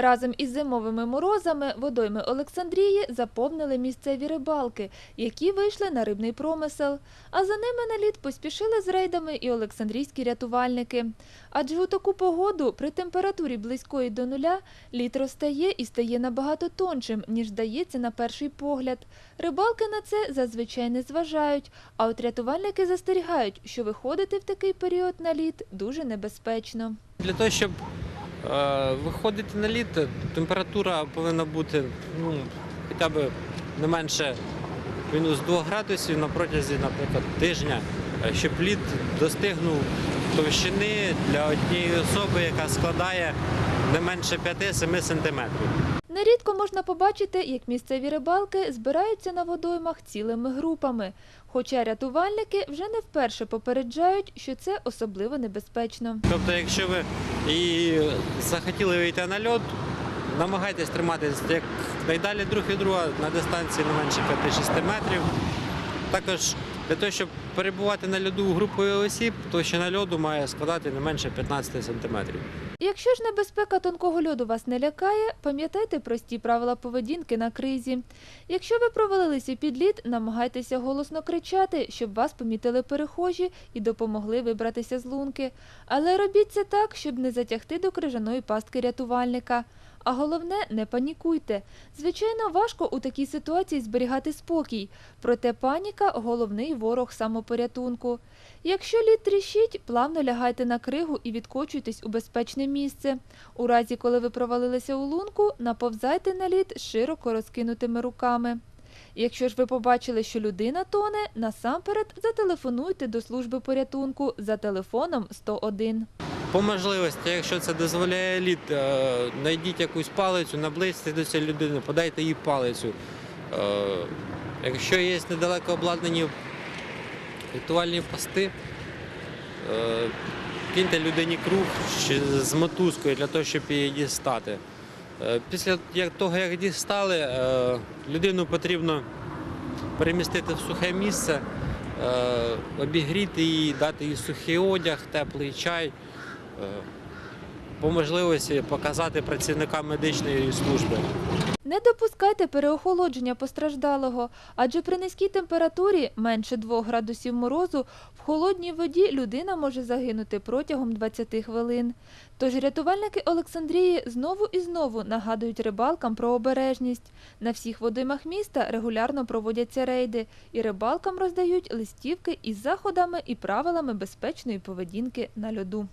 Разом із зимовими морозами водойми Олександрії заповнили місцеві рибалки, які вийшли на рибний промисел. А за ними на лід поспішили з рейдами і олександрійські рятувальники. Адже у таку погоду при температурі близької до нуля лід розтає і стає набагато тоншим, ніж здається на перший погляд. Рибалки на це зазвичай не зважають, а от рятувальники застерігають, що виходити в такий період на лід дуже небезпечно. Для того, щоб виходити на лід, температура повинна бути ну, хоча б не менше мінус 2 градусів на протязі, наприклад, тижня, е, щоб лід достигнув товщини для однієї особи, яка складає не менше 5-7 сантиметрів. Нерідко можна побачити, як місцеві рибалки збираються на водоймах цілими групами. Хоча рятувальники вже не вперше попереджають, що це особливо небезпечно. Тобто, якщо ви і захотіли вийти на льод, намагайтесь триматись як найдалі друг від друга на дистанції не менше 5-6 метрів. Також для того, щоб перебувати на льоду групою осіб, то ще на льоду має складати не менше 15 сантиметрів. Якщо ж небезпека тонкого льоду вас не лякає, пам'ятайте прості правила поведінки на кризі. Якщо ви провалилися під лід, намагайтеся голосно кричати, щоб вас помітили перехожі і допомогли вибратися з лунки. Але робіть це так, щоб не затягти до крижаної пастки рятувальника. А головне, не панікуйте. Звичайно, важко у такій ситуації зберігати спокій, проте паніка головний ворог самопорятунку. Якщо лід тріщить, плавно лягайте на кригу і відкочуйтесь у безпечне місце. У разі, коли ви провалилися у лунку, наповзайте на лід широко розкинутими руками. Якщо ж ви побачили, що людина тоне, насамперед зателефонуйте до служби порятунку за телефоном 101. По можливості, якщо це дозволяє лід, е, знайдіть якусь палицю, наблизьте до цієї людини, подайте їй палицю. Е, Якщо є недалеко обладнані рятувальні пости, е, киньте людині круг з мотузкою для того, щоб її дістати. Е, Після того, як дістали, е, людину потрібно перемістити в сухе місце, обігріти її, дати їй сухий одяг, теплий чай. По можливості показати працівникам медичної служби. Не допускайте переохолодження постраждалого, адже при низькій температурі менше 2 градусів морозу в холодній воді людина може загинути протягом 20 хвилин. Тож рятувальники Олександрії знову і знову нагадують рибалкам про обережність. На всіх водоймах міста регулярно проводяться рейди, і рибалкам роздають листівки із заходами і правилами безпечної поведінки на льоду.